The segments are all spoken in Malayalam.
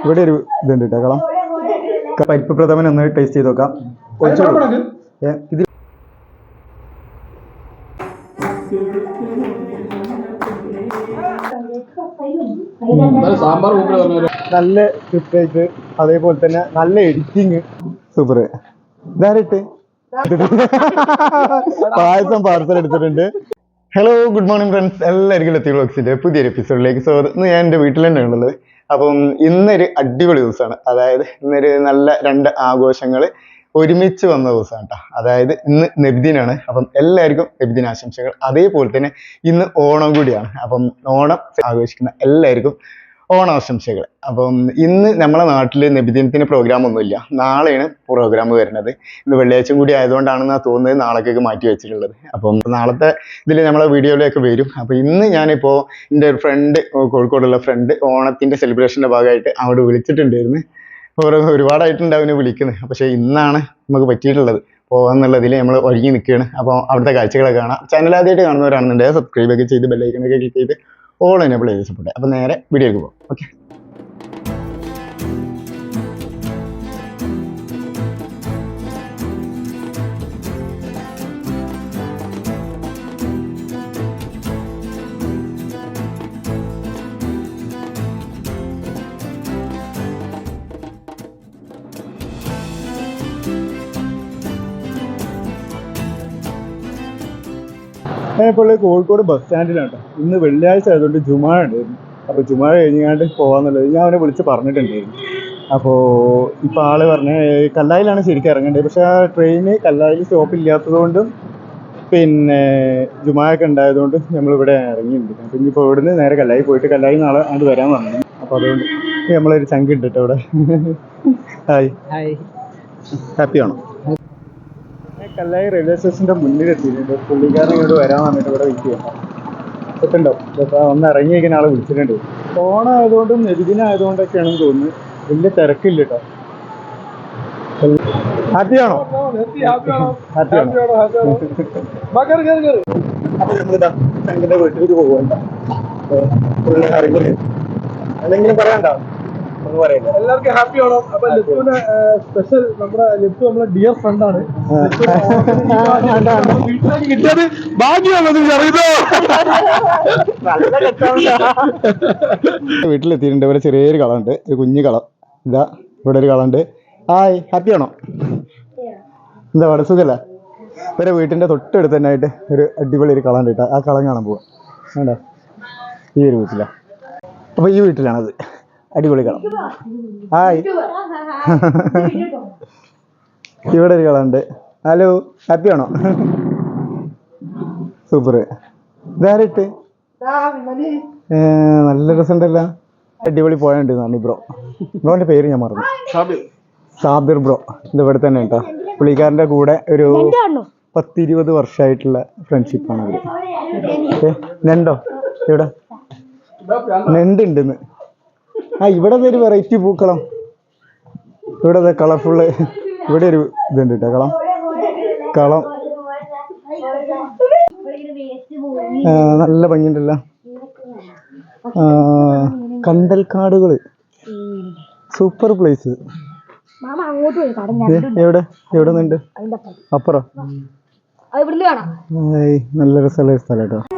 ഇവിടെ ഒരു ഇതുണ്ട് കേട്ടോ കളം. പരിപ്പ് പ്രഥമൻ ഒന്ന് ടേസ്റ്റ് ചെയ്ത് നോക്കാം. ഒഴിച്ചോളൂ. ഏ, ഇത് സാമ്പാർ മൂപ്പര് നല്ല സ്ക്രിപ്റ്റ് അതേപോലെ തന്നെ നല്ല എഡിറ്റിങ് സൂപ്പർ ഇതാരട്ട് പായസം പാർസൽ എടുത്തിട്ടുണ്ട്. ഹലോ ഗുഡ് മോർണിംഗ് ഫ്രണ്ട്സ് എല്ലാവർക്കും ലത്തി വ്ളോഗ്സിന്റെ പുതിയൊരു എപ്പിസോഡിലേക്ക് സ്വാഗതം. ഇന്ന് ഞാൻ എന്റെ വീട്ടിൽ തന്നെ ഉള്ളത്. അപ്പം ഇന്നൊരു അടിപൊളി ദിവസമാണ്. അതായത് ഇന്നൊരു നല്ല രണ്ട് ആഘോഷങ്ങൾ ഒരുമിച്ച് വന്ന ദിവസമാണ് കേട്ടോ. അതായത് ഇന്ന് നബിദിനാണ്. അപ്പം എല്ലാവർക്കും നബിദിന ആശംസകൾ. അതേപോലെ തന്നെ ഇന്ന് ഓണം കൂടിയാണ്. അപ്പം ഓണം ആഘോഷിക്കുന്ന എല്ലാവർക്കും ഓണാശംസകൾ. അപ്പം ഇന്ന് നമ്മളെ നാട്ടിൽ നബിദിനത്തിന് പ്രോഗ്രാം ഒന്നുമില്ല. നാളെയാണ് പ്രോഗ്രാം വരുന്നത്. ഇന്ന് വെള്ളിയാഴ്ച കൂടി ആയതുകൊണ്ടാണെന്നാണ് തോന്നുന്നത് നാളേക്കൊക്കെ മാറ്റി വെച്ചിട്ടുള്ളത്. അപ്പം നാളത്തെ ഇതിൽ നമ്മളെ വീഡിയോയിലേക്ക് വരും. അപ്പം ഇന്ന് ഞാനിപ്പോൾ എന്റെ ഒരു ഫ്രണ്ട് കോഴിക്കോടുള്ള ഫ്രണ്ട് ഓണത്തിന്റെ സെലിബ്രേഷന്റെ ഭാഗമായിട്ട് അവിടെ വിളിച്ചിട്ടുണ്ടായിരുന്നു. ഓരോ ഒരുപാടായിട്ടുണ്ട് അവനെ വിളിക്കുന്നത് പക്ഷേ ഇന്നാണ് നമുക്ക് പറ്റിയിട്ടുള്ളത്. പോകാന്നുള്ളതിൽ നമ്മൾ ഒരുങ്ങി നിൽക്കുകയാണ്. അപ്പോൾ അവിടുത്തെ കാഴ്ചകളൊക്കെ കാണാം. ചാനൽ ആദ്യമായിട്ട് കാണുന്നവരാണെന്നുണ്ടെങ്കിൽ സബ്സ്ക്രൈബ് ഒക്കെ ചെയ്ത് ബെല്ലൈക്കണൊക്കെ ക്ലിക്ക് ചെയ്ത് ഓൾ എനേബിൾ ചെയ്ത് സപ്പോർട്ട് അപ്പോൾ നേരെ വീഡിയോക്ക് പോകാം. ഓക്കെ ഇപ്പോൾ കോഴിക്കോട് ബസ് സ്റ്റാൻഡിലാണ് കേട്ടോ. ഇന്ന് വെള്ളിയാഴ്ച ആയതുകൊണ്ട് ജുമാ ഉണ്ടായിരുന്നു. അപ്പോൾ ജുമാ കഴിഞ്ഞാണ്ട് പോകാമെന്നുള്ളത് ഞാൻ അവനെ വിളിച്ച് പറഞ്ഞിട്ടുണ്ടായിരുന്നു. അപ്പോൾ ഇപ്പോൾ ആൾ പറഞ്ഞ കല്ലായിലാണ് ശരിക്കും ഇറങ്ങേണ്ടത്. പക്ഷേ ആ ട്രെയിന് കല്ലായിൽ സ്റ്റോപ്പ് ഇല്ലാത്തത് കൊണ്ടും പിന്നെ ജുമായൊക്കെ ഉണ്ടായതുകൊണ്ട് നമ്മളിവിടെ ഇറങ്ങിയിട്ടുണ്ട്. അപ്പം ഇനിയിപ്പോൾ ഇവിടുന്ന് നേരെ കല്ലായി പോയിട്ട് കല്ലായി നാളെ അങ്ങോട്ട് വരാൻ പറഞ്ഞു അപ്പോൾ അതുകൊണ്ട് നമ്മളൊരു ചങ്ക് ഉണ്ട് കേട്ടോ ഇവിടെ. ഹായ് ഹായ് ഹാപ്പി ആണോ? കല്ലായി റെയിൽവേ സ്റ്റേഷന്റെ മുന്നിൽ എത്തിയിട്ടുണ്ട്. പുള്ളിക്കാരൻ ഇങ്ങോട്ട് വരാൻ വന്നിട്ട് ഇവിടെ വെയിറ്റ് ചെയ്യാം എത്തുണ്ടോ അപ്പോൾ ഒന്ന് ഇറങ്ങി വയ്ക്കുന്ന ആളെ വിളിച്ചിട്ടുണ്ട്. ഓണായതുകൊണ്ടും ആയതുകൊണ്ടും നെരുദിനം ആയതുകൊണ്ടൊക്കെയാണെന്ന് തോന്നുന്നു. വലിയ തിരക്കില്ല കേട്ടോ. ഹാപ്പിയാണോ? ഹാപ്പിയാണോ? അപ്പൊ നമ്മളിതാ വീട്ടിലേക്ക് പോകണ്ട എന്തെങ്കിലും പറയണ്ടോ പറയണ്ട എല്ലാവർക്കും ഹാപ്പി ആണോ? അപ്പൊ ലിത്തുവിന് സ്പെഷ്യൽ നമ്മുടെ ലിത്തു നമ്മുടെ ഡിയർ ഫ്രണ്ട് ആണ്. വീട്ടിലേക്ക് കിട്ടിയത് ഭാഗ്യമാണത് അറിയുന്നോ വീട്ടിലെത്തിയിട്ടുണ്ട്. ഇവിടെ ചെറിയൊരു കളുണ്ട് ഒരു കുഞ്ഞു കളം. ഇതാ ഇവിടെ ഒരു കളുണ്ട് ഹായ് ഹാപ്പി ആണോ? എന്താ അവിടെ സുഖല്ല? ഇവരെ വീട്ടിന്റെ തൊട്ടടുത്ത് തന്നെ ആയിട്ട് ഒരു അടിപൊളി ഒരു കളം ഉണ്ട് കേട്ടോ. ആ കളം കാണാൻ പോവാം. വേണ്ട ഈ ഒരു വീട്ടിലാ. അപ്പൊ ഈ വീട്ടിലാണത്. അടിപൊളി കളം. ഹായ്. ഇവിടെ ഒരു കളമുണ്ട് ഹലോ ഹാപ്പി ആണോ? സൂപ്പർ. ഇതാരിട്ട് നല്ല രസമുണ്ടല്ല. അടിപൊളി പോയുണ്ട് നന്ദി ബ്രോ. ബ്രോന്റെ പേര് ഞാൻ മറന്നു. സാബിർ. ബ്രോ. ഇത് ഇവിടെ തന്നെ കേട്ടോ. പുള്ളിക്കാരന്റെ കൂടെ ഒരു പത്തിരുപത് വർഷമായിട്ടുള്ള ഫ്രണ്ട്ഷിപ്പാണ് അവർ. നെണ്ടോ ഇവിടെ നെണ്ട് ഉണ്ടെന്ന് ആ ഇവിടെ ഒരു വെറൈറ്റി പൂക്കളം ഇവിടെ കളർഫുള്ള് ഇവിടെ ഒരു ഇതുണ്ട് കേട്ടോ കളം. കളം. നല്ല ഭംഗിയുണ്ടല്ലോ. കണ്ടൽക്കാടുകൾ. സൂപ്പർ പ്ലേസ് എവിടെ? എവിടെ നിന്നുണ്ട്? അപ്പുറം. നല്ല രസമുള്ള സ്ഥലം കേട്ടോ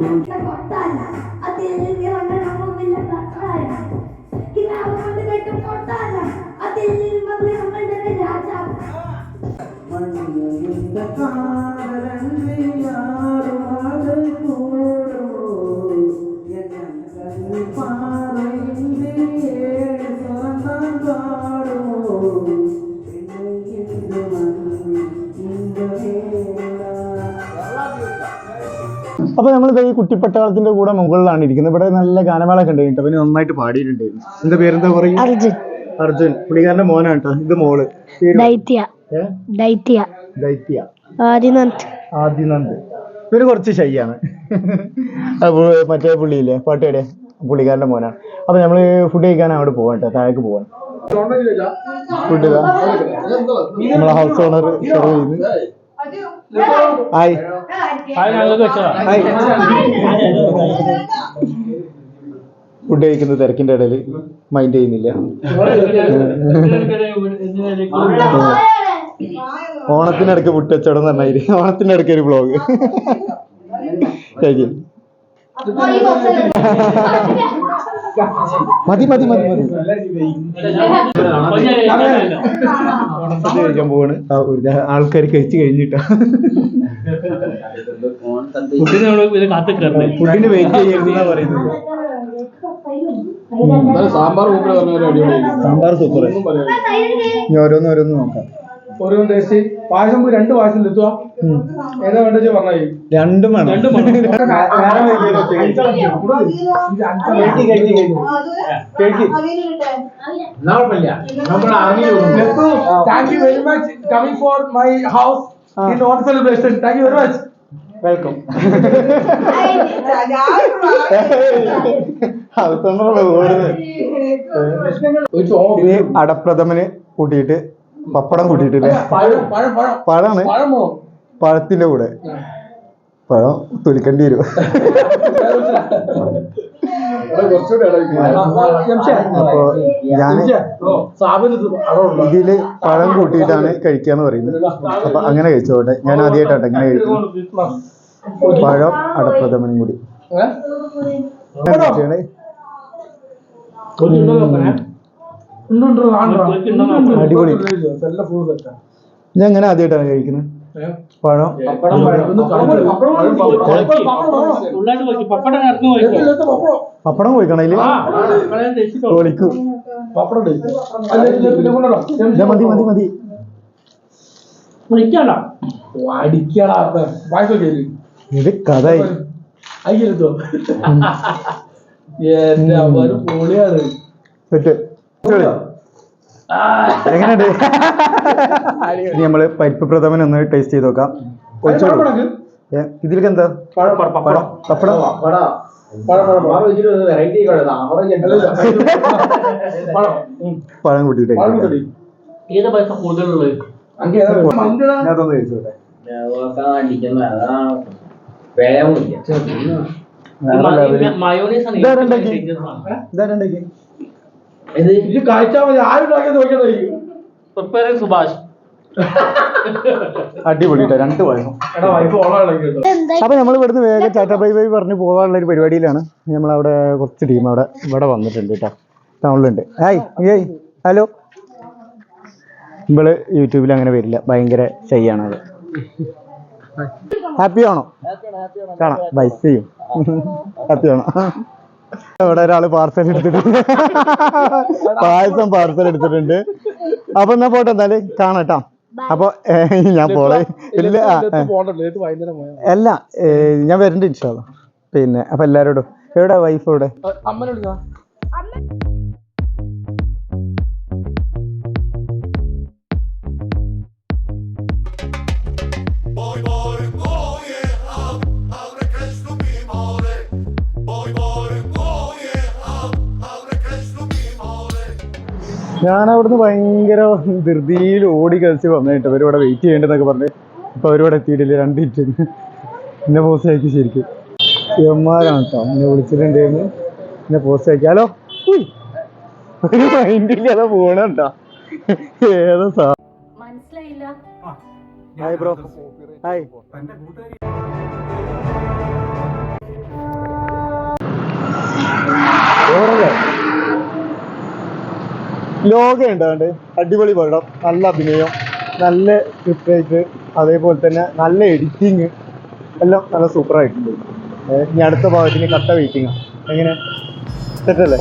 Thank you. അപ്പൊ നമ്മൾ ഈ കുട്ടിപ്പട്ടാളത്തിന്റെ കൂടെ മുകളിലാണ് ഇരിക്കുന്നത്. ഇവിടെ നല്ല ഗാനമേളൊക്കെ ഉണ്ട് കേട്ടോ. അവന് നന്നായിട്ട് പാടിയിട്ടുണ്ടായിരുന്നു എന്താ പേരെന്താ പറയും? അർജുൻ. അർജുൻ. പുള്ളിക്കാരന്റെ മോനാണ് കേട്ടോ. ഇത് മോൾ. ദൈത്യ? ദൈത്യ. ദൈത്യ. ആദിനന്ദ്. ആദിനന്ദ്. ഇവർ കുറച്ച് ശൈയാണ് മറ്റേ പുള്ളിയില്ലേ? പാട്ടുകാരെ പുള്ളിക്കാരന്റെ മോനാണ്. അപ്പൊ നമ്മൾ ഫുഡ് കഴിക്കാൻ അവിടെ പോവാം കേട്ടോ. താഴേക്ക് പോവാൻ ഫുഡ് ഇതാ. നമ്മളെ ഹൗസ് ഓണർ സെർവ് ചെയ്യുന്നു ഹായ്. ഹായ്. ഫുഡ് കഴിക്കുന്ന തിരക്കിന്റെ ഇടയിൽ മൈൻഡ് ചെയ്യുന്നില്ല. ഓണത്തിനിടയ്ക്ക് പുട്ടച്ചടം നന്നായി പറഞ്ഞാൽ ഓണത്തിനിടയ്ക്ക് ഒരു താങ്ക് ശരി. മതി മതി മതി മതി. ഓണത്തിന് കഴിക്കാൻ പോവാണ്. ആൾക്കാർ കഴിച്ചു കഴിഞ്ഞിട്ടാ. ഫുഡിന് വെയിറ്റ് പറയുന്നത്. സാമ്പാർ സൂപ്പർ. സാമ്പാർ സൂപ്പർ. ഇനി ഓരോന്ന് ഓരോന്ന് നോക്കാം. ഓരോ ടേസ്റ്റ് പായസം പോയി രണ്ട് പായസം എത്തുക. ഏതാ വേണ്ടത് പറഞ്ഞു രണ്ടും വേണം. രണ്ടും. Thank you very. Much coming for my house in on celebration thank you very much welcome ഒരു അടപ്രഥമന് കൂട്ടിയിട്ട് പപ്പടം കൂട്ടിയിട്ടില്ലേ പഴം പഴം പഴം പഴമാണ് പഴമോ പഴത്തിന്റെ കൂടെ പഴം തൊലിക്കേണ്ടി വരും അപ്പൊ ഞാൻ ഇതിൽ പഴം കൂട്ടിയിട്ടാണ് കഴിക്കാന്ന് പറയുന്നത് അപ്പൊ അങ്ങനെ കഴിച്ചോട്ടെ ഞാൻ ആദ്യമായിട്ടാണ് ഇങ്ങനെ കഴിക്കുന്നത് പഴം അടപ്രഥമനും കൂടി കഴിച്ചാണ് അടിപൊളി. ഞാൻ അങ്ങനെ ആദ്യമായിട്ടാണ് കഴിക്കുന്നത്? പഴം? പപ്പടം കഴിക്കണം അതിൽ. മതി മതി മതി. ഇത് കഥായി അയ്യോ പൊളിയാണ്. സെറ്റ് എങ്ങനെയുണ്ട്? ഇനി നമ്മൾ പരിപ്പ് പ്രഥമൻ ഒന്ന് ടേസ്റ്റ് ചെയ്ത് നോക്കാം. ഇതിലേക്ക് എന്താ? പപ്പടം? പപ്പടം പഴം പഴം. പഴം പഴം. ഉം. പഴം കൂട്ടിയിട്ട് പഴം കഴിക്കാം. കൂട്ടി. ഏത് പൈസ കൂടുതലുള്ളത്? മന്തിടാ അതൊന്ന് ചോദിച്ചോട്ടെ അടിക്കുന്നത് അതാണ്. വേഗം വിളിക്കാം മയോണൈസ് ആണ് ഇതാരാ ഏറ്റവും ഉണ്ടാക്കി? dangerous ആണ്. ഇതാരണ്ടേക്ക് ഇത് കഴിച്ചാൽ മതി. ആരും ഉണ്ടാക്കി നോക്കിയതായിരിക്കും Prepare സുഭാഷ്. അടിപൊളി രണ്ട് വയസ്സും എടാ വൈഫ് ഓളാണ് അപ്പൊ നമ്മൾ ഇവിടുന്ന് വേഗം ചാറ്റാ ബൈ ബൈ പറഞ്ഞു പോകാനുള്ള ഒരു പരിപാടിയിലാണ്. നമ്മളവിടെ കുറച്ച് ടീം അവിടെ ഇവിടെ വന്നിട്ടുണ്ട് കേട്ടോ ടൗണിലുണ്ട്. ഹായ് ഏയ് ഹലോ ഇവൾ യൂട്യൂബിൽ അങ്ങനെ വരില്ല. ഭയങ്കര ചെയ്യാണ് അത് ഹാപ്പി ആണോ? കാണാം. ബൈ ചെയ്യും ഹാപ്പി ആണോ? ഇവിടെ ഒരാൾ പാർസൽ എടുത്തിട്ടുണ്ട്. പായസം പാർസൽ എടുത്തിട്ടുണ്ട്. അപ്പൊ എന്നാ പോട്ടെ എന്നാൽ കാണാട്ടോ. അപ്പൊ ഞാൻ പോളെ. ഇല്ല അല്ല ഞാൻ വരണ്ട് ഇൻഷാല്ല പിന്നെ അപ്പൊ എല്ലാരോടും. എവിടെ വൈഫ് എവിടെ ഞാൻ അവിടുന്ന് ഭയങ്കര ധൃതിയിൽ ഓടി കളിച്ച് വന്നിട്ട് അവരിവിടെ വെയിറ്റ് ചെയ്യേണ്ടതെന്നൊക്കെ പറഞ്ഞ്. ഇപ്പൊ അവരിവിടെ എത്തിയിട്ടില്ല രണ്ട് മിനിറ്റ് എന്നെ പോസ്റ്റ് ആക്കി ശരിക്കും. എമ്മാരാണ് കേട്ടോ എന്നെ വിളിച്ചിട്ടുണ്ടായിരുന്നു എന്നെ പോസ്റ്റ് ആക്കി. ഹലോ? ഒരു മൈൻഡില്ല അതാ പോണട്ടോ ഏതാ സാ മനസ്സിലായില്ല. ഹായ് ബ്രോ ഹായ് ലോക ഉണ്ടാണ്ട് അടിപൊളി പടം. നല്ല അഭിനയം. നല്ല സ്ക്രിപ്റ്റ് അതേപോലെ തന്നെ നല്ല എഡിറ്റിങ് എല്ലാം നല്ല സൂപ്പറായിട്ടുണ്ട് ഇനി അടുത്ത ഭാഗത്തിന് കട്ട വെയിറ്റിംഗ് എങ്ങനെ? സെറ്റല്ലേ?